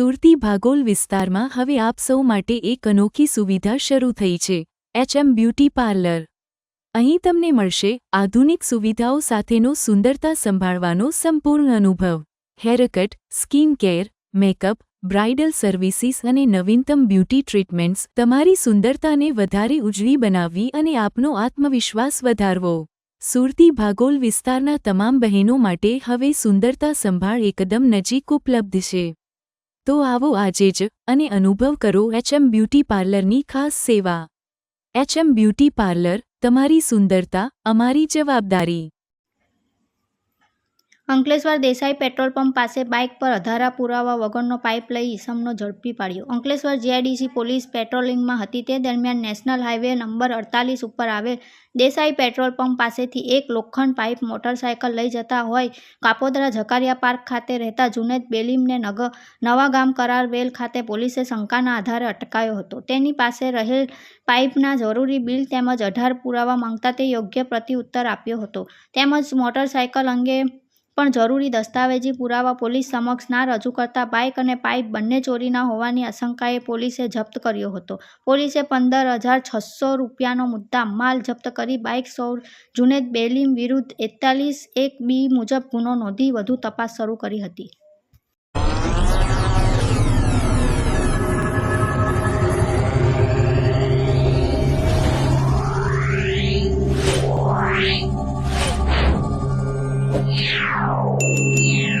સુરતી ભાગોલ વિસ્તારમાં હવે આપ સૌ માટે એક અનોખી સુવિધા શરૂ થઈ છે. HM beauty parlour. અહીં તમને મળશે આધુનિક સુવિધાઓ સાથેનો સુંદરતા સંભાળવાનો સંપૂર્ણ અનુભવ. Haircut, skin care, makeup, bridal services અને નવીનતમ બ્યુટી ટ્રીટમેન્ટ્સ તમારી સુંદરતાને વધારે ઉજળી બનાવવી અને આપનો આત્મવિશ્વાસ વધારવો. સુરતી ભાગોલ વિસ્તારના તમામ બહેનો માટે હવે સુંદરતા સંભાળ એકદમ નજીક ઉપલબ્ધ છે. તો આવો આજે જ અને અનુભવ કરો એચએમ બ્યુટી પાર્લરની ખાસ સેવા. એચએમ બ્યુટી પાર્લર તમારી સુંદરતા, અમારી જવાબદારી. અંકલેશ્વર દેસાઈ પેટ્રોલ પંપ પાસે બાઇક પર અધારા પુરાવા વગરનો પાઇપ લઈ ઈસમનો ઝડપી પાડ્યો. અંકલેશ્વર જીઆઈડીસી પોલીસ પેટ્રોલિંગમાં હતી. તે દરમિયાન નેશનલ હાઇવે નંબર અડતાલીસ ઉપર આવેલ દેસાઈ પેટ્રોલ પંપ પાસેથી એક લોખંડ પાઇપ મોટરસાયકલ લઈ જતા હોય કાપોદરા ઝકારિયા પાર્ક ખાતે રહેતા જુનેદ બેલીમને નગ નવાગામ કરાર વેલ ખાતે પોલીસે શંકાના આધારે અટકાયો હતો. તેની પાસે રહેલ પાઇપના જરૂરી બિલ તેમજ અઢાર પુરાવા માંગતા તે યોગ્ય પ્રતિઉત્તર આપ્યો હતો. તેમજ મોટરસાયકલ અંગે પણ જરૂરી દસ્તાવેજી પુરાવા પોલીસ સમક્ષ ના રજૂ કરતા બાઇક અને પાઇપ બંને ચોરીના હોવાની આશંકાએ પોલીસે જપ્ત કર્યો હતો. પોલીસે પંદર હજાર છસો રૂપિયાનો મુદ્દા માલ જપ્ત કરી બાઇક સૌર જુનેદ બેલીમ વિરુદ્ધ એકતાલીસ એક બી મુજબ ગુનો નોંધી વધુ તપાસ શરૂ કરી હતી. Yeah.